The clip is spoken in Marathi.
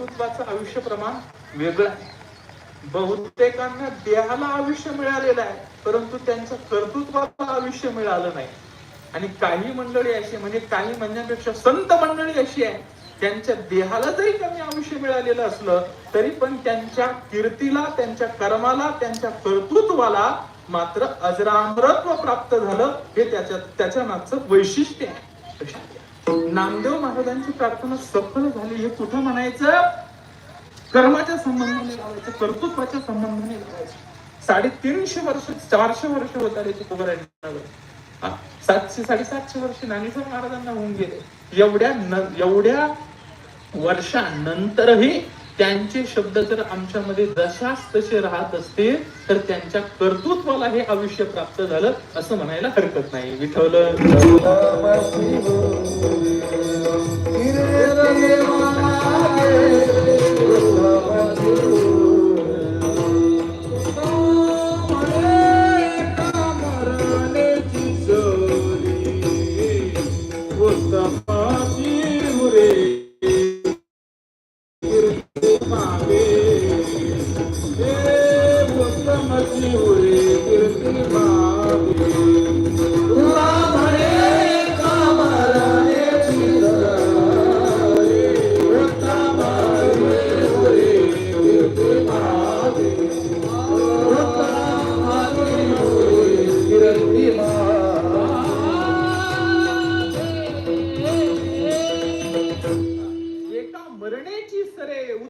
कर्तृत्वाचं आयुष्य प्रमाण वेगळं आहे. बहुतेकांना देहाला आयुष्य मिळालेलं आहे परंतु त्यांच्या कर्तृत्वाला आयुष्य मिळालं नाही. आणि काही मंडळी अशी म्हणजे काही म्हणण्यापेक्षा संत मंडळी अशी आहे त्यांच्या देहाला जरी कमी आयुष्य मिळालेलं असलं तरी पण त्यांच्या कीर्तीला त्यांच्या कर्माला त्यांच्या कर्तृत्वाला मात्र अजरामरत्व प्राप्त झालं हे त्याच्या त्याच्या मागचं वैशिष्ट्य आहे. नामदेव महाराजांची प्रार्थना सफल झाली. हे कुठं म्हणायचं? कर्माच्या संबंधाने लावायचं कर्तृत्वाच्या संबंधाने लावायचं. साडेतीनशे वर्ष चारशे वर्ष होत आले तुकोबरायांवर सातशे साडेसातशे वर्ष ज्ञानेश्वर महाराजांना होऊन गेले. एवढ्या एवढ्या वर्षानंतरही त्यांचे शब्द जर आमच्यामध्ये जशास तसे राहत असतील तर त्यांच्या कर्तृत्वाला हे आयुष्य प्राप्त झालं असं म्हणायला हरकत नाही. विठवलं pelo imã.